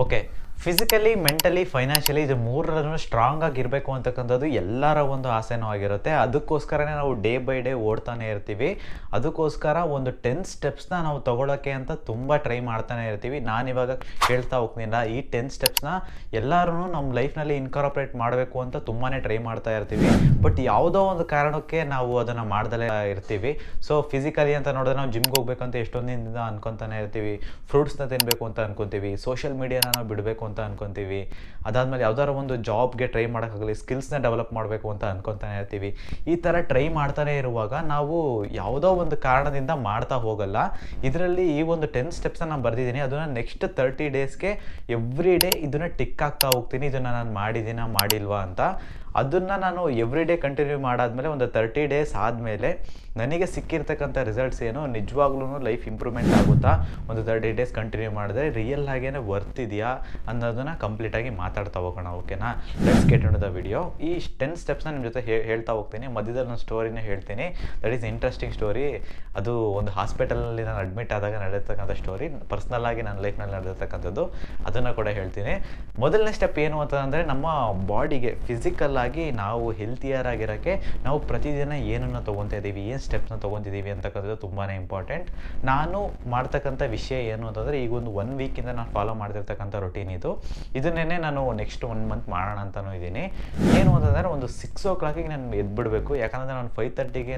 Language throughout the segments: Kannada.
Oke. ಫಿಸಿಕಲಿ ಮೆಂಟಲಿ ಫೈನಾನ್ಷಿಯಲಿ ಇದು ಮೂರರಲ್ಲೂ ಸ್ಟ್ರಾಂಗ್ ಆಗಿರಬೇಕು ಅಂತಕ್ಕಂಥದ್ದು ಎಲ್ಲರ ಒಂದು ಆಸೆನೂ ಆಗಿರುತ್ತೆ. ಅದಕ್ಕೋಸ್ಕರನೇ ನಾವು ಡೇ ಬೈ ಡೇ ಓಡ್ತಾನೆ ಇರ್ತೀವಿ. ಅದಕ್ಕೋಸ್ಕರ ಒಂದು ಟೆನ್ ಸ್ಟೆಪ್ಸ್ನ ನಾವು ತಗೊಳ್ಳೋಕ್ಕೆ ಅಂತ ತುಂಬ ಟ್ರೈ ಮಾಡ್ತಾನೆ ಇರ್ತೀವಿ. ನಾನಿವಾಗ ಹೇಳ್ತಾ ಹೋಗ್ತೀನಿಲ್ಲ ಈ ಟೆನ್ ಸ್ಟೆಪ್ಸ್ನ ಎಲ್ಲರೂ ನಮ್ಮ ಲೈಫ್ನಲ್ಲಿ ಇನ್ಕಾರ್ಪೊರೇಟ್ ಮಾಡಬೇಕು ಅಂತ ತುಂಬಾ ಟ್ರೈ ಮಾಡ್ತಾ ಇರ್ತೀವಿ. ಬಟ್ ಯಾವುದೋ ಒಂದು ಕಾರಣಕ್ಕೆ ನಾವು ಅದನ್ನು ಮಾಡ್ದಲೇ ಇರ್ತೀವಿ. ಸೊ ಫಿಸಿಕಲಿ ಅಂತ ನೋಡಿದ್ರೆ ನಾವು ಜಿಮ್ಗೆ ಹೋಗ್ಬೇಕಂತ ಎಷ್ಟೊಂದಿನಿಂದ ಅನ್ಕೊತಾನೆ ಇರ್ತೀವಿ. ಫ್ರೂಟ್ಸ್ನ ತಿನ್ನಬೇಕು ಅಂತ ಅನ್ಕೊತೀವಿ. ಸೋಷಿಯಲ್ ಮೀಡಿಯಾನ ನಾವು ಬಿಡಬೇಕು ಅಂತ ಅನ್ಕೊತೀವಿ. ಅದಾದಮೇಲೆ ಯಾವ್ದಾದ್ರು ಒಂದು ಜಾಬ್ಗೆ ಟ್ರೈ ಮಾಡೋಕ್ಕಾಗಲಿ, ಸ್ಕಿಲ್ಸ್ನ ಡೆವಲಪ್ ಮಾಡಬೇಕು ಅಂತ ಅನ್ಕೊತಾನೆ ಇರ್ತೀವಿ. ಈ ಥರ ಟ್ರೈ ಮಾಡ್ತಾನೆ ಇರುವಾಗ ನಾವು ಯಾವುದೋ ಒಂದು ಕಾರಣದಿಂದ ಮಾಡ್ತಾ ಹೋಗಲ್ಲ. ಇದರಲ್ಲಿ ಈ ಒಂದು ಟೆನ್ ಸ್ಟೆಪ್ಸ್ನ ನಾನು ಬರೆದಿದ್ದೀನಿ. ಅದನ್ನು ನೆಕ್ಸ್ಟ್ ತರ್ಟಿ ಡೇಸ್ಗೆ ಎವ್ರಿ ಡೇ ಇದನ್ನು ಟಿಕ್ ಆಗ್ತಾ ಹೋಗ್ತೀನಿ. ಇದನ್ನು ನಾನು ಮಾಡಿದ್ದೀನ, ಮಾಡಿಲ್ವಾ ಅಂತ. ಅದನ್ನು ನಾನು ಎವ್ರಿ ಡೇ ಕಂಟಿನ್ಯೂ ಮಾಡಾದಮೇಲೆ ಒಂದು ತರ್ಟಿ ಡೇಸ್ ಆದಮೇಲೆ ನನಗೆ ಸಿಕ್ಕಿರ್ತಕ್ಕಂಥ ರಿಸಲ್ಟ್ಸ್ ಏನು ನಿಜವಾಗ್ಲೂ ಲೈಫ್ ಇಂಪ್ರೂವ್ಮೆಂಟ್ ಆಗುತ್ತಾ? ಒಂದು ತರ್ಟಿ ಡೇಸ್ ಕಂಟಿನ್ಯೂ ಮಾಡಿದ್ರೆ ರಿಯಲ್ ಆಗೇನೆ ವರ್ತ್ ಇದೆಯಾ? ಅನ್ನೋದನ್ನು ಕಂಪ್ಲೀಟಾಗಿ ಮಾತಾಡ್ತಾ ಹೋಗೋಣ ಓಕೆನಾ ಲೆಟ್ಸ್ ಗೆಟ್ ದ ವಿಡಿಯೋ ಈ ಟೆನ್ ಸ್ಟೆಪ್ಸ್ನ ನಿಮ್ಮ ಜೊತೆ ಹೇಳ್ತಾ ಹೋಗ್ತೀನಿ. ಮಧ್ಯದಲ್ಲಿ ನಾನು ಸ್ಟೋರಿನೇ ಹೇಳ್ತೀನಿ. ದಟ್ ಈಸ್ ಇಂಟ್ರೆಸ್ಟಿಂಗ್ ಸ್ಟೋರಿ ಅದು ಒಂದು ಹಾಸ್ಪಿಟಲಲ್ಲಿ ನಾನು ಅಡ್ಮಿಟ್ ಆದಾಗ ನಡೆಯತಕ್ಕಂಥ ಸ್ಟೋರಿ ಪರ್ಸ್ನಲ್ ಆಗಿ ನನ್ನ ಲೈಫ್ನಲ್ಲಿ ನಡೆದಿರ್ತಕ್ಕಂಥದ್ದು. ಅದನ್ನು ಕೂಡ ಹೇಳ್ತೀನಿ. ಮೊದಲನೇ ಸ್ಟೆಪ್ ಏನು ಅಂತಂದರೆ ನಮ್ಮ ಬಾಡಿಗೆ ಫಿಸಿಕಲ್ ಆಗಿ ನಾವು ಹೆಲ್ತಿಯರ್ ಆಗಿರೋಕ್ಕೆ ನಾವು ಪ್ರತಿದಿನ ಏನನ್ನು ತೊಗೊತಾ ಇದ್ದೀವಿ, ಏನು ಸ್ಟೆಪ್ಸ್ನ ತೊಗೊತಿದ್ದೀವಿ ಅಂತಕ್ಕಂಥದ್ದು ತುಂಬಾ ಇಂಪಾರ್ಟೆಂಟ್ ನಾನು ಮಾಡ್ತಕ್ಕಂಥ ವಿಷಯ ಏನು ಅಂತಂದರೆ ಈಗ ಒಂದು ಒನ್ ವೀಕಿಂದ ನಾನು ಫಾಲೋ ಮಾಡ್ತಿರ್ತಕ್ಕಂಥ ರೊಟೀನ್ ಇದು. ಇದನ್ನೇ ನಾನು ನೆಕ್ಸ್ಟ್ ಒನ್ ಮಂತ್ ಮಾಡೋಣ ಅಂತಲೂ ಇದ್ದೀನಿ. ಏನು ಅಂತಂದರೆ ಒಂದು ಸಿಕ್ಸ್ ಓ ಕ್ಲಾಕಿಗೆ ನಾನು ಎದ್ಬಿಡಬೇಕು. ಯಾಕಂದರೆ ನಾನು ಫೈವ್ ತರ್ಟಿಗೆ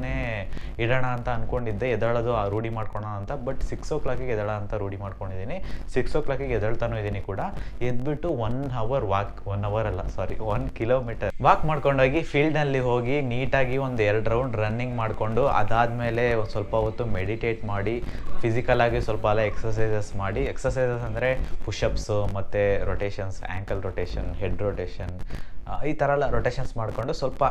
ಇಡೋಣ ಅಂತ ಅಂದ್ಕೊಂಡಿದ್ದೆ ಎದಳೋದು ರೂಢಿ ಮಾಡ್ಕೊಳ್ಳೋಣ ಅಂತ. ಬಟ್ ಸಿಕ್ಸ್ ಓ ಕ್ಲಾಕಿಗೆ ಎದಳ ಅಂತ ರೂಢಿ ಮಾಡ್ಕೊಂಡಿದ್ದೀನಿ. ಸಿಕ್ಸ್ ಓ ಕ್ಲಾಕಿಗೆ ಎದಳ್ತಾನೂ ಇದ್ದೀನಿ ಕೂಡ. ಎದ್ಬಿಟ್ಟು one hour walk one hour ಅಲ್ಲ ಸಾರಿ ಒನ್ ಕಿಲೋಮೀಟರ್ ಮಾಡ್ಕೊಂಡೋಗಿ ಫೀಲ್ಡ್ನಲ್ಲಿ ಹೋಗಿ ನೀಟಾಗಿ ಒಂದು ಎರಡು ರೌಂಡ್ ರನ್ನಿಂಗ್ ಮಾಡಿಕೊಂಡು ಅದಾದಮೇಲೆ ಒಂದು ಸ್ವಲ್ಪ ಹೊತ್ತು ಮೆಡಿಟೇಟ್ ಮಾಡಿ ಫಿಸಿಕಲ್ ಆಗಿ ಸ್ವಲ್ಪ ಎಲ್ಲ ಎಕ್ಸಸೈಸಸ್ ಮಾಡಿ. ಎಕ್ಸಸೈಸಸ್ ಅಂದರೆ ಪುಷಪ್ಸು ಮತ್ತು rotations ankle rotation head rotation ಈ ಥರ ಎಲ್ಲ ರೊಟೇಷನ್ಸ್ ಮಾಡಿಕೊಂಡು ಸ್ವಲ್ಪ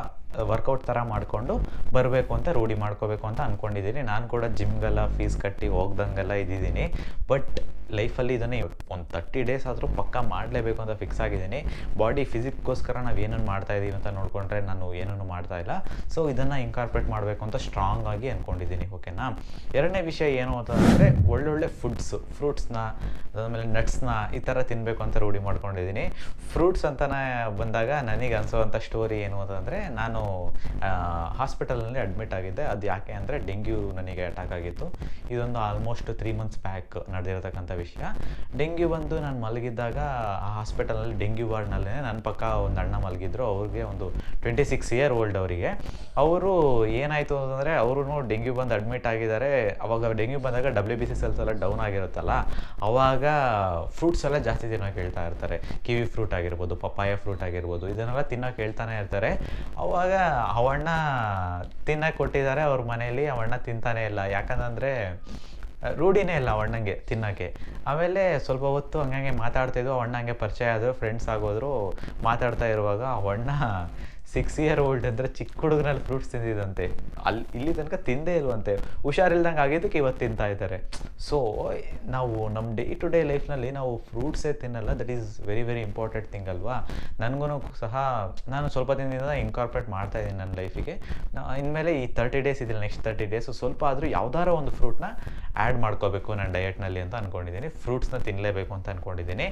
ವರ್ಕೌಟ್ ಥರ ಮಾಡಿಕೊಂಡು ಬರಬೇಕು ಅಂತ ರೂಢಿ ಮಾಡ್ಕೋಬೇಕು ಅಂತ ಅಂದ್ಕೊಂಡಿದ್ದೀನಿ ನಾನು ಕೂಡ ಜಿಮ್ಗೆಲ್ಲ ಫೀಸ್ ಕಟ್ಟಿ ಹೋಗ್ದಂಗೆಲ್ಲ ಇದ್ದಿದ್ದೀನಿ. ಬಟ್ ಲೈಫಲ್ಲಿ ಇದನ್ನು ಒಂದು ತರ್ಟಿ ಡೇಸ್ ಆದರೂ ಪಕ್ಕ ಮಾಡಲೇಬೇಕು ಅಂತ ಫಿಕ್ಸ್ ಆಗಿದ್ದೀನಿ. ಬಾಡಿ ಫಿಸಿಕ್ಗೋಸ್ಕರ ನಾವು ಏನನ್ನು ಮಾಡ್ತಾ ಇದ್ದೀವಿ ಅಂತ ನೋಡಿಕೊಂಡ್ರೆ ನಾನು ಏನನ್ನು ಮಾಡ್ತಾ ಇಲ್ಲ. ಸೊ ಇದನ್ನು ಇನ್ಕಾರ್ಪೊರೇಟ್ ಮಾಡಬೇಕು ಅಂತ ಸ್ಟ್ರಾಂಗ್ ಆಗಿ ಅಂದ್ಕೊಂಡಿದ್ದೀನಿ ಓಕೆನಾ ಎರಡನೇ ವಿಷಯ ಏನು ಅಂತಂದರೆ ಒಳ್ಳೊಳ್ಳೆ ಫುಡ್ಸು ಫ್ರೂಟ್ಸ್ನ ಅದಾದಮೇಲೆ ನಟ್ಸ್ನ ಈ ಥರ ತಿನ್ನಬೇಕು ಅಂತ ರೂಢಿ ಮಾಡ್ಕೊಂಡಿದ್ದೀನಿ. ಫ್ರೂಟ್ಸ್ ಅಂತಲೇ ಬಂದಾಗ ನನಗೆ ಅನಿಸೋವಂಥ ಸ್ಟೋರಿ ಏನು ಅಂತಂದರೆ ನಾನು ಹಾಸ್ಪಿಟಲಲ್ಲಿ ಅಡ್ಮಿಟ್ ಆಗಿದ್ದೆ. ಅದು ಯಾಕೆ ಅಂದರೆ ಡೆಂಗ್ಯೂ ನನಗೆ ಅಟ್ಯಾಕ್ ಆಗಿತ್ತು. ಇದೊಂದು ಆಲ್ಮೋಸ್ಟ್ ತ್ರೀ ಮಂತ್ಸ್ ಬ್ಯಾಕ್ ನಡೆದಿರತಕ್ಕಂಥ ವಿಷಯ. ಡೆಂಗ್ಯೂ ಬಂದು ನಾನು ಮಲಗಿದ್ದಾಗ ಆ ಹಾಸ್ಪಿಟಲ್ನಲ್ಲಿ ಡೆಂಗ್ಯೂ ವಾರ್ಡ್ನಲ್ಲೇ ನನ್ನ ಪಕ್ಕ ಒಂದು ಅಣ್ಣ ಮಲಗಿದ್ರು. ಅವ್ರಿಗೆ ಒಂದು ಟ್ವೆಂಟಿ ಸಿಕ್ಸ್ ಇಯರ್ ಓಲ್ಡ್ ಅವರಿಗೆ. ಅವರು ಏನಾಯಿತು ಅಂತಂದರೆ ಅವರು ಡೆಂಗ್ಯೂ ಬಂದು ಅಡ್ಮಿಟ್ ಆಗಿದ್ದಾರೆ. ಅವಾಗ ಡೆಂಗ್ಯೂ ಬಂದಾಗ ಡಬ್ಲ್ಯೂ ಬಿ ಸಿ ಸೆಲ್ಸ್ ಎಲ್ಲ ಡೌನ್ ಆಗಿರುತ್ತಲ್ಲ. ಅವಾಗ ಫ್ರೂಟ್ಸ್ ಎಲ್ಲ ಜಾಸ್ತಿ ತಿನ್ನೋಕೆ ಕೇಳ್ತಾ ಇರ್ತಾರೆ. ಕಿವಿ ಫ್ರೂಟ್ ಆಗಿರ್ಬೋದು ಪಪ್ಪಾಯ ಫ್ರೂಟ್ ಆಗಿರ್ಬೋದು ಇದನ್ನೆಲ್ಲ ತಿನ್ನೋಕೆ ಹೇಳ್ತಾನೆ ಇರ್ತಾರೆ. ಅವಾಗ ಅವಣ್ಣ ತಿನ್ನೋಕೆ ಕೊಟ್ಟಿದ್ದಾರೆ ಅವ್ರ ಮನೆಯಲ್ಲಿ, ಅವಣ್ಣ ತಿಂತಾನೆ ಇಲ್ಲ. ಯಾಕಂತಂದರೆ ರೂಢಿನೇ ಇಲ್ಲ ಅವಣ್ಣಂಗೆ ತಿನ್ನೋಕ್ಕೆ ಆಮೇಲೆ ಸ್ವಲ್ಪ ಹೊತ್ತು ಹಂಗಂಗೆ ಮಾತಾಡ್ತಿದ್ವು ಹಂಗೆ ಪರಿಚಯ ಆದರು ಫ್ರೆಂಡ್ಸ್ ಆಗೋದ್ರು. ಮಾತಾಡ್ತಾ ಇರುವಾಗ ಅವಣ್ಣ ಸಿಕ್ಸ್ ಇಯರ್ ಓಲ್ಡ್ ಅಂದರೆ ಚಿಕ್ಕ ಹುಡುಗನಲ್ಲಿ ಫ್ರೂಟ್ಸ್ ತಿಂದಿದಂತೆ ಅಲ್ಲಿ, ಇಲ್ಲಿ ತನಕ ತಿಂದೇ ಇಲ್ವಂತೆ. ಹುಷಾರಿಲ್ದಂಗೆ ಆಗಿದ್ದಕ್ಕೆ ಇವತ್ತು ತಿಂತಾ ಇದ್ದಾರೆ. ಸೊ ನಾವು ನಮ್ಮ ಡೇ ಟು ಡೇ ಲೈಫ್ನಲ್ಲಿ ನಾವು ಫ್ರೂಟ್ಸೇ ತಿನ್ನಲ್ಲ. That is very very important thing ಅಲ್ವಾ? ನನಗೂ ಸಹ ನಾನು ಸ್ವಲ್ಪ ದಿನದಿಂದ ಇನ್ಕಾರ್ಪೊರೇಟ್ ಮಾಡ್ತಾ ಇದ್ದೀನಿ ನನ್ನ ಲೈಫಿಗೆ ಇನ್ಮೇಲೆ ಈ ತರ್ಟಿ ಡೇಸ್ ಇದಿಲ್ಲ ನೆಕ್ಸ್ಟ್ ತರ್ಟಿ ಡೇಸ್ ಸ್ವಲ್ಪ ಆದರೂ ಯಾವ್ದಾರ ಒಂದು ಫ್ರೂಟ್ನ ಆ್ಯಡ್ ಮಾಡ್ಕೋಬೇಕು ನನ್ನ ಡಯಟ್ನಲ್ಲಿ ಅಂತ ಅಂದ್ಕೊಂಡಿದ್ದೀನಿ ಫ್ರೂಟ್ಸ್ನ ತಿನ್ನಲೇಬೇಕು ಅಂತ ಅಂದ್ಕೊಂಡಿದ್ದೀನಿ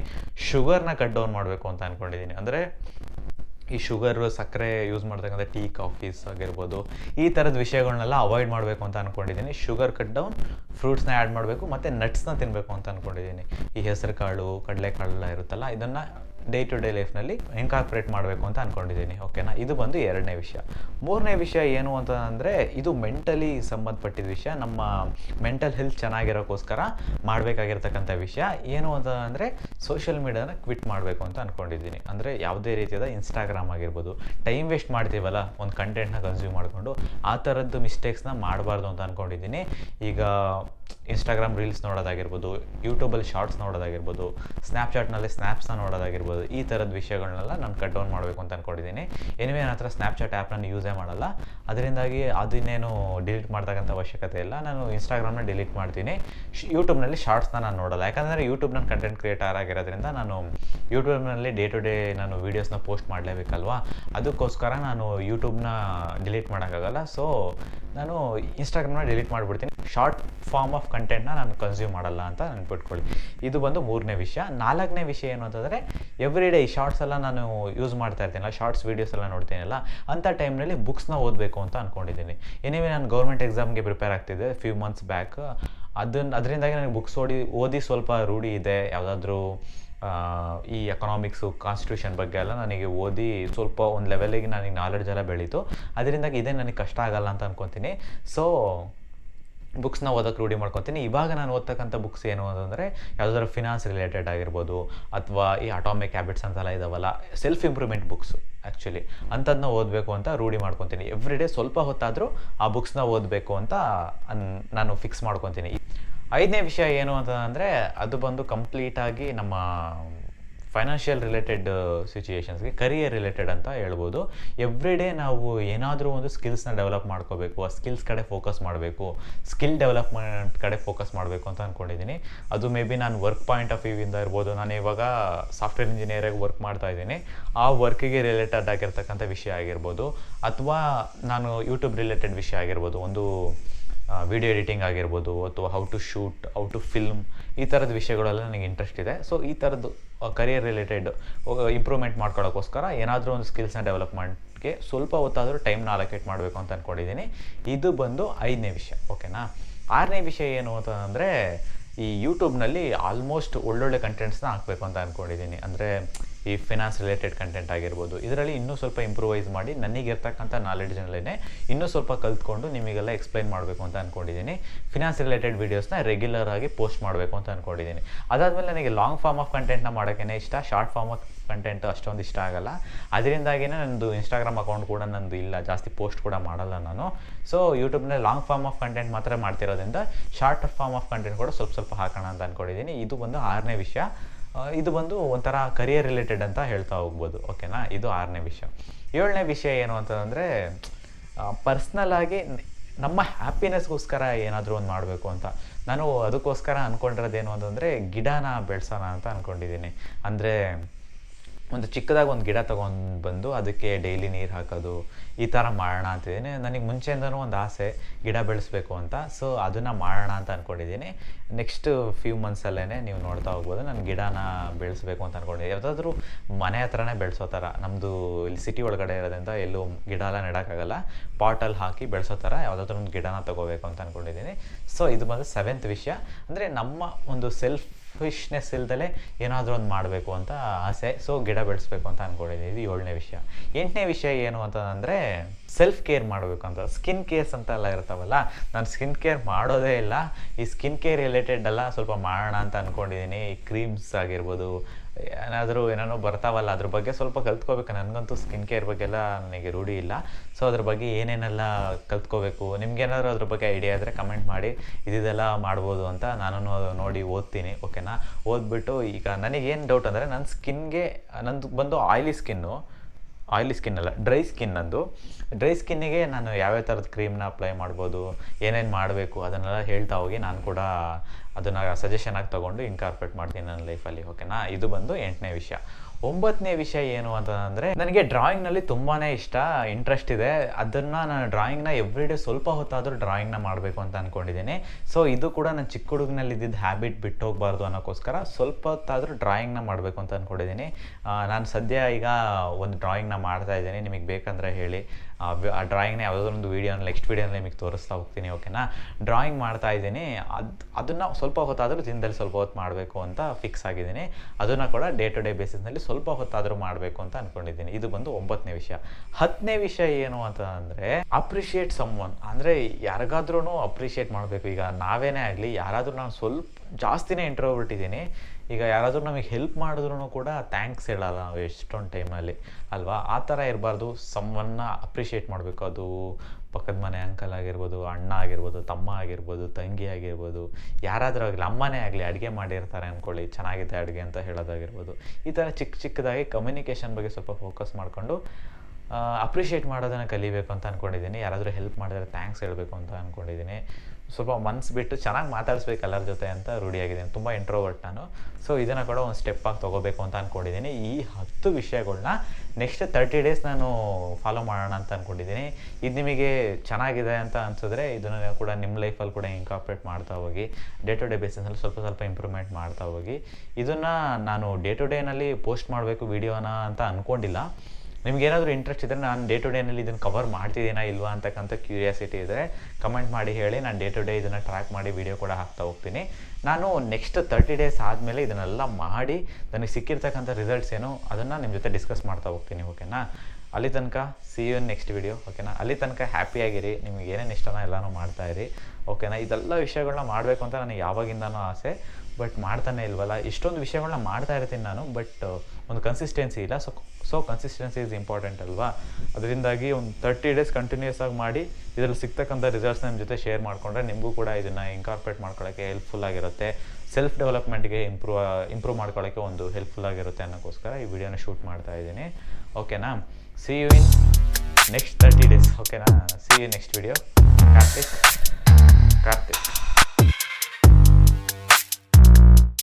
ಶುಗರ್ನ ಕಟ್ ಡೌನ್ ಮಾಡಬೇಕು ಅಂತ ಅಂದ್ಕೊಂಡಿದ್ದೀನಿ ಅಂದರೆ ಈ ಶುಗರು, ಸಕ್ಕರೆ ಯೂಸ್ ಮಾಡ್ತಕ್ಕಂಥ ಟೀ, ಕಾಫೀಸ್ ಆಗಿರ್ಬೋದು, ಈ ಥರದ ವಿಷಯಗಳನ್ನೆಲ್ಲ ಅವಾಯ್ಡ್ ಮಾಡಬೇಕು ಅಂತ ಅಂದ್ಕೊಂಡಿದ್ದೀನಿ ಶುಗರ್ ಕಟ್ ಡೌನ್ ಫ್ರೂಟ್ಸ್ನ ಆ್ಯಡ್ ಮಾಡಬೇಕು, ಮತ್ತು ನಟ್ಸ್ನ ತಿನ್ನಬೇಕು ಅಂತ ಅಂದ್ಕೊಂಡಿದ್ದೀನಿ ಈ ಹೆಸರು ಕಾಳು, ಕಡಲೆ ಎಲ್ಲ ಇರುತ್ತಲ್ಲ, ಇದನ್ನು ಡೇ ಟು ಡೇ ಲೈಫ್ನಲ್ಲಿ ಇನ್ಕಾರ್ಪೊರೇಟ್ ಮಾಡಬೇಕು ಅಂತ ಅಂದ್ಕೊಂಡಿದ್ದೀನಿ ಓಕೆನಾ ಇದು ಬಂದು ಎರಡನೇ ವಿಷಯ. ಮೂರನೇ ವಿಷಯ ಏನು ಅಂತ ಅಂದರೆ, ಇದು ಮೆಂಟಲಿ ಸಂಬಂಧಪಟ್ಟಿದ ವಿಷಯ, ನಮ್ಮ ಮೆಂಟಲ್ ಹೆಲ್ತ್ ಚೆನ್ನಾಗಿರೋಕ್ಕೋಸ್ಕರ ಮಾಡಬೇಕಾಗಿರ್ತಕ್ಕಂಥ ವಿಷಯ. ಏನು ಅಂತ ಅಂದರೆ ಸೋಷಿಯಲ್ ಮೀಡಿಯಾನ ಕ್ವಿಟ್ ಮಾಡಬೇಕು ಅಂತ ಅಂದ್ಕೊಂಡಿದ್ದೀನಿ ಅಂದರೆ ಯಾವುದೇ ರೀತಿಯಾದ ಇನ್ಸ್ಟಾಗ್ರಾಮ್ ಆಗಿರ್ಬೋದು ಟೈಮ್ ವೇಸ್ಟ್ ಮಾಡ್ತೀವಲ್ಲ, ಒಂದು ಕಂಟೆಂಟ್ನ ಕನ್ಸ್ಯೂಮ್ ಮಾಡಿಕೊಂಡು ಆ ಥರದ್ದು ಮಿಸ್ಟೇಕ್ಸ್ನ ಮಾಡಬಾರ್ದು ಅಂತ ಅಂದ್ಕೊಂಡಿದ್ದೀನಿ ಈಗ ಇನ್ಸ್ಟಾಗ್ರಾಮ್ ರೀಲ್ಸ್ ನೋಡೋದಾಗಿರ್ಬೋದು ಯೂಟ್ಯೂಬಲ್ಲಿ ಶಾರ್ಟ್ಸ್ ನೋಡೋದಾಗಿರ್ಬೋದು ಸ್ನ್ಯಾಪ್ಚಾಟ್ನಲ್ಲಿ ಸ್ನ್ಯಾಪ್ಸ್ನ ನೋಡೋದಾಗಿರ್ಬೋದು, ಈ ಥರದ ವಿಷಯಗಳನ್ನೆಲ್ಲ ನಾನು ಕಟ್ ಡೌನ್ ಮಾಡಬೇಕು ಅಂತ ಅಂದ್ಕೊಂಡಿದ್ದೀನಿ ಎನಿವೇ ನನ್ನ ಹತ್ರ ಸ್ನ್ಯಾಪ್ಚಾಟ್ ಆ್ಯಪ್ನ ಯೂಸೇ ಮಾಡಲ್ಲ. ಅದರಿಂದಾಗಿ ಅದನ್ನೇನು ಡಿಲೀಟ್ ಮಾಡ್ತಕ್ಕಂಥ ಅವಶ್ಯಕತೆ ಇಲ್ಲ. ನಾನು ಇನ್ಸ್ಟಾಗ್ರಾಮ್ನ ಡಿಲೀಟ್ ಮಾಡ್ತೀನಿ. ಯೂಟ್ಯೂಬ್ನಲ್ಲಿ ಶಾರ್ಟ್ಸ್ನ ನಾನು ನೋಡಲ್ಲ. ಯಾಕಂದರೆ ಯೂಟ್ಯೂಬ್ ನನ್ನ ಕಂಟೆಂಟ್ ಕ್ರಿಯೇಟರ್ ಆಗಿರೋದ್ರಿಂದ ನಾನು ಯೂಟ್ಯೂಬ್ನಲ್ಲಿ ಡೇ ಟು ಡೇ ನಾನು ವೀಡಿಯೋಸ್ನ ಪೋಸ್ಟ್ ಮಾಡಲೇಬೇಕಲ್ವಾ? ಅದಕ್ಕೋಸ್ಕರ ನಾನು ಯೂಟ್ಯೂಬ್ನ ಡಿಲೀಟ್ ಮಾಡೋಕ್ಕಾಗಲ್ಲ. ಸೊ ನಾನು ಇನ್ಸ್ಟಾಗ್ರಾಮ್ನ ಡಿಲೀಟ್ ಮಾಡಿಬಿಡ್ತೀನಿ. ಶಾರ್ಟ್ ಫಾರ್ಮ್ ಆಫ್ ಕಂಟೆಂಟ್ನ ನಾನು ಕನ್ಸ್ಯೂಮ್ ಮಾಡಲ್ಲ ಅಂತ ನೆನ್ಪಿಟ್ಕೊಳ್ಳಿ. ಇದು ಬಂದು ಮೂರನೇ ವಿಷಯ. ನಾಲ್ಕನೇ ವಿಷಯ ಏನು ಅಂತಂದರೆ ಎವ್ರಿ ಡೇ ಶಾರ್ಟ್ಸ್ ಎಲ್ಲ ನಾನು ಯೂಸ್ ಮಾಡ್ತಾ ಇರ್ತೀನಲ್ಲ ಶಾರ್ಟ್ಸ್ ವೀಡಿಯೋಸ್ ಎಲ್ಲ ನೋಡ್ತೀನಲ್ಲ ಅಂಥ ಟೈಮ್ನಲ್ಲಿ ಬುಕ್ಸ್ನ ಓದಬೇಕು ಅಂತ ಅಂದ್ಕೊಂಡಿದ್ದೀನಿ ಏನಿವೆ ನಾನು ಗೌರ್ಮೆಂಟ್ ಎಕ್ಸಾಮ್ಗೆ ಪ್ರಿಪೇರ್ ಆಗ್ತಿದ್ದೆ ಫ್ಯೂ ಮಂತ್ಸ್ ಬ್ಯಾಕ್ ಅದನ್ನು ಅದರಿಂದಾಗಿ ನನಗೆ ಬುಕ್ಸ್ ಓದಿ ಓದಿ ಸ್ವಲ್ಪ ರೂಢಿ ಇದೆ. ಯಾವುದಾದ್ರೂ ಈ ಎಕನಾಮಿಕ್ಸು ಕಾನ್ಸ್ಟಿಟ್ಯೂಷನ್ ಬಗ್ಗೆ ಎಲ್ಲ ನನಗೆ ಓದಿ ಸ್ವಲ್ಪ ಒಂದು ಲೆವೆಲಿಗೆ ನನಗೆ ನಾಲೆಡ್ಜ್ ಎಲ್ಲ ಬೆಳೀತು. ಅದರಿಂದಾಗಿ ಇದೇ ನನಗೆ ಕಷ್ಟ ಆಗಲ್ಲ ಅಂತ ಅನ್ಕೊತೀನಿ. ಸೊ ಬುಕ್ಸ್ನ ಓದೋಕೆ ರೂಢಿ ಮಾಡ್ಕೊತೀನಿ. ಇವಾಗ ನಾನು ಓದ್ತಕ್ಕಂಥ ಬುಕ್ಸ್ ಏನು ಅಂತಂದರೆ, ಯಾವುದಾದ್ರು ಫಿನಾನ್ಸ್ ರಿಲೇಟೆಡ್ ಆಗಿರ್ಬೋದು, ಅಥವಾ ಈ ಅಟಾಮಿಕ್ ಹ್ಯಾಬಿಟ್ಸ್ ಅಂತೆಲ್ಲ ಇದಾವಲ್ಲ ಸೆಲ್ಫ್ ಇಂಪ್ರೂವ್ಮೆಂಟ್ ಬುಕ್ಸು ಆ್ಯಕ್ಚುಲಿ ಅಂಥದ್ದನ್ನ ಓದಬೇಕು ಅಂತ ರೂಢಿ ಮಾಡ್ಕೊತೀನಿ. ಎವ್ರಿ ಡೇ ಸ್ವಲ್ಪ ಹೊತ್ತಾದರೂ ಆ ಬುಕ್ಸ್ನ ಓದಬೇಕು ಅಂತ ನಾನು ಫಿಕ್ಸ್ ಮಾಡ್ಕೊತೀನಿ. ಐದನೇ ವಿಷಯ ಏನು ಅಂತಂದರೆ, ಅದು ಬಂದು ಕಂಪ್ಲೀಟಾಗಿ ನಮ್ಮ ಫೈನಾನ್ಷಿಯಲ್ ರಿಲೇಟೆಡ್ ಸಿಚುಯೇಷನ್ಸ್ಗೆ ಕರಿಯರ್ ರಿಲೇಟೆಡ್ ಅಂತ ಹೇಳ್ಬೋದು. ಎವ್ರಿ ಡೇ ನಾವು ಏನಾದರೂ ಒಂದು ಸ್ಕಿಲ್ಸ್ನ ಡೆವಲಪ್ ಮಾಡ್ಕೋಬೇಕು, ಆ ಸ್ಕಿಲ್ಸ್ ಕಡೆ ಫೋಕಸ್ ಮಾಡಬೇಕು ಸ್ಕಿಲ್ ಡೆವಲಪ್ಮೆಂಟ್ ಕಡೆ ಫೋಕಸ್ ಮಾಡಬೇಕು ಅಂತ ಅಂದ್ಕೊಂಡಿದ್ದೀನಿ ಅದು ಮೇ ಬಿ ನಾನು ವರ್ಕ್ ಪಾಯಿಂಟ್ ಆಫ್ ವ್ಯೂ ಇಂದ ಇರ್ಬೋದು, ನಾನು ಇವಾಗ ಸಾಫ್ಟ್ವೇರ್ ಇಂಜಿನಿಯರಾಗಿ ವರ್ಕ್ ಮಾಡ್ತಾ ಇದ್ದೀನಿ. ಆ ವರ್ಕಿಗೆ ರಿಲೇಟೆಡ್ ಆಗಿರ್ತಕ್ಕಂಥ ವಿಷಯ ಆಗಿರ್ಬೋದು, ಅಥವಾ ನಾನು ಯೂಟ್ಯೂಬ್ ರಿಲೇಟೆಡ್ ವಿಷಯ ಆಗಿರ್ಬೋದು, ಒಂದು ವಿಡಿಯೋ ಎಡಿಟಿಂಗ್ ಆಗಿರ್ಬೋದು ಅಥವಾ how to shoot how to film ಈ ಥರದ ವಿಷಯಗಳೆಲ್ಲ ನನಗೆ ಇಂಟ್ರೆಸ್ಟ್ ಇದೆ. ಸೊ ಈ ಥರದ್ದು ಕರಿಯರ್ ರಿಲೇಟೆಡ್ ಇಂಪ್ರೂವ್ಮೆಂಟ್ ಮಾಡ್ಕೊಳ್ಳೋಕ್ಕೋಸ್ಕರ ಏನಾದರೂ ಒಂದು ಸ್ಕಿಲ್ಸ್ನ ಡೆವಲಪ್ಮೆಂಟ್ಗೆ ಸ್ವಲ್ಪ ಹೊತ್ತಾದರೂ ಟೈಮ್ನ ಅಲೋಕೇಟ್ ಮಾಡಬೇಕು ಅಂತ ಅಂದ್ಕೊಂಡಿದ್ದೀನಿ ಇದು ಬಂದು ಐದನೇ ವಿಷಯ ಓಕೆನಾ ಆರನೇ ವಿಷಯ ಏನು ಅಂತಂದರೆ ಈ ಯೂಟ್ಯೂಬ್ನಲ್ಲಿ ಆಲ್ಮೋಸ್ಟ್ ಒಳ್ಳೊಳ್ಳೆ ಕಂಟೆಂಟ್ಸ್ನ ಹಾಕಬೇಕು ಅಂತ ಅಂದ್ಕೊಂಡಿದ್ದೀನಿ ಅಂದರೆ ಈ ಫಿನಾನ್ಸ್ ರಿಲೇಟೆಡ್ ಕಂಟೆಂಟ್ ಆಗಿರ್ಬೋದು. ಇದರಲ್ಲಿ ಇನ್ನೂ ಸ್ವಲ್ಪ ಇಂಪ್ರೂವೈಸ್ ಮಾಡಿ ನನಗಿರ್ತಕ್ಕಂಥ ನಾಲೆಡ್ಜ್ನಲ್ಲೇ ಇನ್ನೂ ಸ್ವಲ್ಪ ಕಲ್ತ್ಕೊಂಡು ನಿಮಗೆಲ್ಲ ಎಕ್ಸ್ಪ್ಲೈನ್ ಮಾಡಬೇಕು ಅಂತ ಅಂದ್ಕೊಂಡಿದ್ದೀನಿ ಫಿನಾನ್ಸ್ ರಿಲೇಟೆಡ್ ವೀಡಿಯೋಸ್ನ ರೆಗ್ಯುಲರ್ ಆಗಿ ಪೋಸ್ಟ್ ಮಾಡಬೇಕು ಅಂತ ಅಂದ್ಕೊಂಡಿದ್ದೀನಿ ಅದಾದಮೇಲೆ ನನಗೆ ಲಾಂಗ್ ಫಾರ್ಮ್ ಆಫ್ ಕಂಟೆಂಟ್ನ ಮಾಡೋಕ್ಕೇ ಇಷ್ಟ. ಶಾರ್ಟ್ ಫಾರ್ಮ್ ಆಫ್ ಕಂಟೆಂಟ್ ಅಷ್ಟೊಂದು ಇಷ್ಟ ಆಗಲ್ಲ. ಅದರಿಂದಾಗಿಯೇ ನನ್ನದು ಇನ್ಸ್ಟಾಗ್ರಾಮ್ ಅಕೌಂಟ್ ಕೂಡ ನಂದು ಇಲ್ಲ. ಜಾಸ್ತಿ ಪೋಸ್ಟ್ ಕೂಡ ಮಾಡಲ್ಲ ನಾನು. ಸೊ ಯೂಟ್ಯೂಬ್ನಲ್ಲಿ ಲಾಂಗ್ ಫಾರ್ಮ್ ಆಫ್ ಕಂಟೆಂಟ್ ಮಾತ್ರ ಮಾಡ್ತಿರೋದ್ರಿಂದ ಶಾರ್ಟ್ ಫಾರ್ಮ್ ಆಫ್ ಕಂಟೆಂಟ್ ಕೂಡ ಸ್ವಲ್ಪ ಸ್ವಲ್ಪ ಹಾಕೋಣ ಅಂತ ಅಂದ್ಕೊಂಡಿದ್ದೀನಿ ಇದು ಒಂದು ಆರನೇ ವಿಷಯ. ಇದು ಬಂದು ಒಂಥರ ಕರಿಯರ್ ರಿಲೇಟೆಡ್ ಅಂತ ಹೇಳ್ತಾ ಹೋಗ್ಬೋದು ಓಕೆನಾ ಇದು ಆರನೇ ವಿಷಯ. ಏಳನೇ ವಿಷಯ ಏನು ಅಂತಂದರೆ ಪರ್ಸ್ನಲ್ ಆಗಿ ನಮ್ಮ ಹ್ಯಾಪಿನೆಸ್ಗೋಸ್ಕರ ಏನಾದರೂ ಒಂದು ಮಾಡಬೇಕು ಅಂತ. ನಾನು ಅದಕ್ಕೋಸ್ಕರ ಅಂದ್ಕೊಂಡಿರೋದೇನು ಅಂತಂದರೆ, ಗಿಡನ ಬೆಳೆಸೋಣ ಅಂತ ಅಂದ್ಕೊಂಡಿದ್ದೀನಿ ಅಂದರೆ ಒಂದು ಚಿಕ್ಕದಾಗಿ ಒಂದು ಗಿಡ ತೊಗೊಂಡು ಬಂದು ಅದಕ್ಕೆ ಡೈಲಿ ನೀರು ಹಾಕೋದು, ಈ ಥರ ಮಾಡೋಣ ಅಂತಿದ್ದೀನಿ ನನಗೆ ಮುಂಚೆಯಿಂದನೂ ಒಂದು ಆಸೆ ಗಿಡ ಬೆಳೆಸಬೇಕು ಅಂತ. ಸೊ ಅದನ್ನು ಮಾಡೋಣ ಅಂತ ಅಂದ್ಕೊಂಡಿದ್ದೀನಿ ನೆಕ್ಸ್ಟ್ ಫ್ಯೂ ಮಂತ್ಸಲ್ಲೇ ನೀವು ನೋಡ್ತಾ ಹೋಗ್ಬೋದು ನಾನು ಗಿಡನ ಬೆಳೆಸಬೇಕು ಅಂತ ಅಂದ್ಕೊಂಡಿದ್ದೀನಿ ಯಾವುದಾದ್ರೂ ಮನೆ ಹತ್ರನೇ ಬೆಳೆಸೋ ಥರ ನಮ್ಮದು ಇಲ್ಲಿ ಸಿಟಿ ಒಳಗಡೆ ಇರೋದ್ರಿಂದ ಎಲ್ಲೂ ಗಿಡ ಎಲ್ಲ ನೆಡೋಕ್ಕಾಗಲ್ಲ. ಪಾಟಲ್ಲಿ ಹಾಕಿ ಬೆಳೆಸೋ ಥರ ಯಾವುದಾದ್ರೂ ಒಂದು ಗಿಡನ ತೊಗೋಬೇಕು ಅಂತ ಅಂದ್ಕೊಂಡಿದ್ದೀನಿ ಸೊ ಇದು ಬಂದು ಸೆವೆಂತ್ ವಿಷಯ. ಅಂದರೆ ನಮ್ಮ ಒಂದು ಸೆಲ್ಫ್ ಫಿಶ್ನೆಸ್ ಇಲ್ದಲೆ ಏನಾದರೂ ಒಂದು ಮಾಡಬೇಕು ಅಂತ ಆಸೆ. ಸೊ ಗಿಡ ಬೆಳೆಸ್ಬೇಕು ಅಂತ ಅಂದ್ಕೊಂಡಿದ್ದೀನಿ ಇದು ಏಳನೇ ವಿಷಯ. ಎಂಟನೇ ವಿಷಯ ಏನು ಅಂತಂದರೆ ಸೆಲ್ಫ್ ಕೇರ್ ಮಾಡಬೇಕು ಅಂತ. ಸ್ಕಿನ್ ಕೇರ್ಸ್ ಅಂತ ಎಲ್ಲ ಇರ್ತಾವಲ್ಲ, ನಾನು ಸ್ಕಿನ್ ಕೇರ್ ಮಾಡೋದೇ ಇಲ್ಲ. ಈ ಸ್ಕಿನ್ ಕೇರ್ ರಿಲೇಟೆಡ್ ಎಲ್ಲ ಸ್ವಲ್ಪ ಮಾಡೋಣ ಅಂತ ಅಂದ್ಕೊಂಡಿದ್ದೀನಿ ಈ ಕ್ರೀಮ್ಸ್ ಆಗಿರ್ಬೋದು ಏನಾದರೂ ಏನೇನೋ ಬರ್ತಾವಲ್ಲ, ಅದ್ರ ಬಗ್ಗೆ ಸ್ವಲ್ಪ ಕಲ್ತ್ಕೋಬೇಕು. ನನಗಂತೂ ಸ್ಕಿನ್ ಕೇರ್ ಬಗ್ಗೆ ಎಲ್ಲ ನನಗೆ ರೂಢಿ ಇಲ್ಲ. ಸೊ ಅದ್ರ ಬಗ್ಗೆ ಏನೇನೆಲ್ಲ ಕಲ್ತ್ಕೋಬೇಕು? ನಿಮ್ಗೇನಾದರೂ ಅದ್ರ ಬಗ್ಗೆ ಐಡಿಯಾ ಇದ್ದರೆ ಕಮೆಂಟ್ ಮಾಡಿ. ಇದೆಲ್ಲ ಮಾಡ್ಬೋದು ಅಂತ ನಾನು ನೋಡಿ ಓದ್ತೀನಿ ಓಕೆನಾ ಓದ್ಬಿಟ್ಟು ಈಗ ನನಗೇನು ಡೌಟ್ ಅಂದರೆ ನನ್ನ ಸ್ಕಿನ್ಗೆ ನಂದು ಬಂದು ಆಯ್ಲಿ ಸ್ಕಿನ್ನು ಆಯ್ಲಿ ಸ್ಕಿನ್ ಅಲ್ಲ ಡ್ರೈ ಸ್ಕಿನ್ ಅದು ಡ್ರೈ ಸ್ಕಿನ್ನಿಗೆ ನಾನು ಯಾವ್ಯಾವ ಥರದ ಕ್ರೀಮ್ನ ಅಪ್ಲೈ ಮಾಡ್ಬೋದು, ಏನೇನು ಮಾಡಬೇಕು ಅದನ್ನೆಲ್ಲ ಹೇಳ್ತಾ ಹೋಗಿ ನಾನು ಕೂಡ ಅದನ್ನು ಸಜೆಷನ್ ಆಗಿ ತೊಗೊಂಡು ಇನ್ಕಾರ್ಪೊರೇಟ್ ಮಾಡ್ತೀನಿ ನನ್ನ ಲೈಫಲ್ಲಿ ಓಕೆನಾ ಇದು ಬಂದು ಎಂಟನೇ ವಿಷಯ. ಒಂಬತ್ತನೇ ವಿಷಯ ಏನು ಅಂತಂದರೆ ನನಗೆ ಡ್ರಾಯಿಂಗ್ನಲ್ಲಿ ತುಂಬಾ ಇಷ್ಟ ಇಂಟ್ರೆಸ್ಟ್ ಇದೆ. ಅದನ್ನು ನಾನು ಡ್ರಾಯಿಂಗ್ನ ಎವ್ರಿ ಡೇ ಸ್ವಲ್ಪ ಹೊತ್ತಾದರೂ ಡ್ರಾಯಿಂಗ್ನ ಮಾಡಬೇಕು ಅಂತ ಅಂದ್ಕೊಂಡಿದ್ದೀನಿ ಸೊ ಇದು ಕೂಡ ನಾನು ಚಿಕ್ಕ ಹುಡುಗನಲ್ಲಿ ಇದ್ದಿದ್ದ ಹ್ಯಾಬಿಟ್ ಬಿಟ್ಟು ಹೋಗಬಾರ್ದು ಅನ್ನೋಕ್ಕೋಸ್ಕರ ಸ್ವಲ್ಪ ಹೊತ್ತಾದರೂ ಡ್ರಾಯಿಂಗ್ನ ಮಾಡಬೇಕು ಅಂತ ಅಂದ್ಕೊಂಡಿದ್ದೀನಿ ನಾನು ಸದ್ಯ ಈಗ ಒಂದು ಡ್ರಾಯಿಂಗ್ನ ಮಾಡ್ತಾ ಇದ್ದೀನಿ. ನಿಮಗೆ ಬೇಕಂದರೆ ಹೇಳಿ. ಆ ಡ್ರಾಯಿಂಗ್ನ ಯಾವುದಾದ್ರು ಒಂದು ವೀಡಿಯೋನ ನೆಕ್ಸ್ಟ್ ವೀಡಿಯೋನಲ್ಲಿ ನಿಮಗೆ ತೋರಿಸ್ತಾ ಹೋಗ್ತೀನಿ ಓಕೆನಾ ಡ್ರಾಯಿಂಗ್ ಮಾಡ್ತಾ ಇದ್ದೀನಿ. ಅದು, ಅದನ್ನು ಸ್ವಲ್ಪ ಹೊತ್ತಾದರೂ ದಿನದಲ್ಲಿ ಸ್ವಲ್ಪ ಹೊತ್ತು ಮಾಡಬೇಕು ಅಂತ ಫಿಕ್ಸ್ ಆಗಿದ್ದೀನಿ. ಅದನ್ನು ಕೂಡ ಡೇ ಟು ಡೇ ಬೇಸಿಸ್ನಲ್ಲಿ ಸ್ವಲ್ಪ ಹೊತ್ತಾದರೂ ಮಾಡಬೇಕು ಅಂತ ಅಂದ್ಕೊಂಡಿದ್ದೀನಿ ಇದು ಬಂದು ಒಂಬತ್ತನೇ ವಿಷಯ. ಹತ್ತನೇ ವಿಷಯ ಏನು ಅಂತ ಅಂದರೆ ಅಪ್ರಿಷಿಯೇಟ್ ಸಮ್ ಒನ್ ಅಂದರೆ ಯಾರಿಗಾದ್ರೂ ಅಪ್ರಿಷಿಯೇಟ್ ಮಾಡಬೇಕು. ಈಗ ನಾವೇನೇ ಆಗಲಿ, ಯಾರಾದರೂ ನಾನು ಸ್ವಲ್ಪ ಜಾಸ್ತಿನೇ ಇಂಟ್ರೋವರ್ಟ್ ಇದ್ದೀನಿ. ಈಗ ಯಾರಾದರೂ ನಮಗೆ ಹೆಲ್ಪ್ ಮಾಡಿದ್ರು ಕೂಡ ಥ್ಯಾಂಕ್ಸ್ ಹೇಳಲ್ಲ ನಾವು ಎಷ್ಟೊಂದು ಟೈಮಲ್ಲಿ ಅಲ್ವಾ? ಆ ಥರ ಇರಬಾರ್ದು. ಸಮ್ಮನ್ನ ಅಪ್ರಿಷಿಯೇಟ್ ಮಾಡಬೇಕು. ಅದು ಪಕ್ಕದ ಮನೆ ಅಂಕಲ್ ಆಗಿರ್ಬೋದು, ಅಣ್ಣ ಆಗಿರ್ಬೋದು, ತಮ್ಮ ಆಗಿರ್ಬೋದು, ತಂಗಿ ಆಗಿರ್ಬೋದು, ಯಾರಾದರೂ ಆಗಲಿ, ಅಮ್ಮನೇ ಆಗಲಿ ಅಡುಗೆ ಮಾಡಿರ್ತಾರೆ ಅಂದ್ಕೊಳ್ಳಿ ಚೆನ್ನಾಗಿದೆ ಅಡುಗೆ ಅಂತ ಹೇಳೋದಾಗಿರ್ಬೋದು. ಈ ಥರ ಚಿಕ್ಕ ಚಿಕ್ಕದಾಗಿ ಕಮ್ಯುನಿಕೇಷನ್ ಬಗ್ಗೆ ಸ್ವಲ್ಪ ಫೋಕಸ್ ಮಾಡಿಕೊಂಡು ಅಪ್ರಿಷಿಯೇಟ್ ಮಾಡೋದನ್ನು ಕಲಿಬೇಕು ಅಂತ ಅಂದ್ಕೊಂಡಿದ್ದೀನಿ ಯಾರಾದರೂ ಹೆಲ್ಪ್ ಮಾಡಿದ್ರೆ ಥ್ಯಾಂಕ್ಸ್ ಹೇಳಬೇಕು ಅಂತ ಅಂದ್ಕೊಂಡಿದ್ದೀನಿ ಸ್ವಲ್ಪ ಮನ್ಸು ಬಿಟ್ಟು ಚೆನ್ನಾಗಿ ಮಾತಾಡಿಸ್ಬೇಕು ಎಲ್ಲರ ಜೊತೆ ಅಂತ ರೂಢಿಯಾಗಿದ್ದೀನಿ ತುಂಬ ಇಂಟ್ರೋವರ್ಟ್ ನಾನು. ಸೊ ಇದನ್ನು ಕೂಡ ಒಂದು ಸ್ಟೆಪ್ ಆಗಿ ತೊಗೋಬೇಕು ಅಂತ ಅಂದ್ಕೊಂಡಿದ್ದೀನಿ ಈ ಹತ್ತು ವಿಷಯಗಳನ್ನ ನೆಕ್ಸ್ಟ್ ತರ್ಟಿ ಡೇಸ್ ನಾನು ಫಾಲೋ ಮಾಡೋಣ ಅಂತ ಅಂದ್ಕೊಂಡಿದ್ದೀನಿ ಇದು ನಿಮಗೆ ಚೆನ್ನಾಗಿದೆ ಅಂತ ಅನ್ಸಿದ್ರೆ ಇದನ್ನು ಕೂಡ ನಿಮ್ಮ ಲೈಫಲ್ಲಿ ಕೂಡ ಇನ್ಕಾರ್ಪರೇಟ್ ಮಾಡ್ತಾ ಹೋಗಿ ಡೇ ಟು ಡೇ ಬೇಸಿಸಲ್ಲಿ ಸ್ವಲ್ಪ ಸ್ವಲ್ಪ ಇಂಪ್ರೂವ್ಮೆಂಟ್ ಮಾಡ್ತಾ ಹೋಗಿ. ಇದನ್ನು ನಾನು ಡೇ ಟು ಡೇನಲ್ಲಿ ಪೋಸ್ಟ್ ಮಾಡಬೇಕು ವಿಡಿಯೋನ ಅಂತ ಅಂದ್ಕೊಂಡಿಲ್ಲ ನಿಮ್ಗೆ ಏನಾದರೂ ಇಂಟ್ರೆಸ್ಟ್ ಇದ್ದರೆ ನಾನು ಡೇ ಟು ಡೇನಲ್ಲಿ ಇದನ್ನು ಕವರ್ ಮಾಡ್ತಿದ್ದೀನಾ ಇಲ್ವಾ ಅಂತಕ್ಕಂಥ ಕ್ಯೂರಿಯಾಸಿಟಿ ಇದ್ದರೆ ಕಮೆಂಟ್ ಮಾಡಿ ಹೇಳಿ. ನಾನು ಡೇ ಟು ಡೇ ಇದನ್ನು ಟ್ರ್ಯಾಕ್ ಮಾಡಿ ವೀಡಿಯೋ ಕೂಡ ಹಾಕ್ತಾ ಹೋಗ್ತೀನಿ. ನಾನು ನೆಕ್ಸ್ಟ್ ತರ್ಟಿ ಡೇಸ್ ಆದಮೇಲೆ ಇದನ್ನೆಲ್ಲ ಮಾಡಿ ನನಗೆ ಸಿಕ್ಕಿರ್ತಕ್ಕಂಥ ರಿಸಲ್ಟ್ಸ್ ಏನು ಅದನ್ನು ನಿಮ್ಮ ಜೊತೆ ಡಿಸ್ಕಸ್ ಮಾಡ್ತಾ ಹೋಗ್ತೀನಿ ಓಕೆನಾ ಅಲ್ಲಿ ತನಕ ಸಿ ಯು ನೆಕ್ಸ್ಟ್ ವಿಡಿಯೋ ಓಕೆನಾ ಅಲ್ಲಿ ತನಕ ಹ್ಯಾಪಿಯಾಗಿರಿ ನಿಮಗೆ ಏನೇನು ಇಷ್ಟನೋ ಎಲ್ಲನೂ ಮಾಡ್ತಾ ಇರಿ ಓಕೆನಾ ಇದೆಲ್ಲ ವಿಷಯಗಳನ್ನ ಮಾಡಬೇಕು ಅಂತ ನನಗೆ ಯಾವಾಗಿಂದನೂ ಆಸೆ. ಬಟ್ ಮಾಡ್ತಾನೆ ಇಲ್ವಲ್ಲ? ಇಷ್ಟೊಂದು ವಿಷಯಗಳನ್ನ ಮಾಡ್ತಾ ಇರ್ತೀನಿ ನಾನು, ಬಟ್ ಒಂದು ಕನ್ಸಿಸ್ಟೆನ್ಸಿ ಇಲ್ಲ. So so consistency is important ಅಲ್ವಾ? ಅದರಿಂದಾಗಿ ಒಂದು ತರ್ಟಿ ಡೇಸ್ ಕಂಟಿನ್ಯೂಸ್ ಆಗಿ ಮಾಡಿ, ಇದರಲ್ಲಿ ಸಿಗ್ತಕ್ಕಂಥ ರಿಸಲ್ಟ್ಸ್ ನಿಮ್ಮ ಜೊತೆ ಶೇರ್ ಮಾಡಿಕೊಂಡ್ರೆ ನಿಮಗೂ ಕೂಡ ಇದನ್ನು ಇನ್ಕಾರ್ಪೊರೇಟ್ ಮಾಡ್ಕೊಳ್ಳೋಕ್ಕೆ ಹೆಲ್ಪ್ಫುಲ್ ಆಗಿರುತ್ತೆ. ಸೆಲ್ಫ್ ಡೆವಲಪ್ಮೆಂಟ್ಗೆ ಇಂಪ್ರೂವ್ ಇಂಪ್ರೂವ್ ಮಾಡ್ಕೊಳ್ಳೋಕ್ಕೆ ಒಂದು ಹೆಲ್ಪ್ಫುಲ್ ಆಗಿರುತ್ತೆ ಅನ್ನೋಕ್ಕೋಸ್ಕರ ಈ ವಿಡಿಯೋನ ಶೂಟ್ ಮಾಡ್ತಾ ಇದ್ದೀನಿ. ಓಕೆನಾ see you in next thirty days ಓಕೆನಾ see you next video Karthik Karthik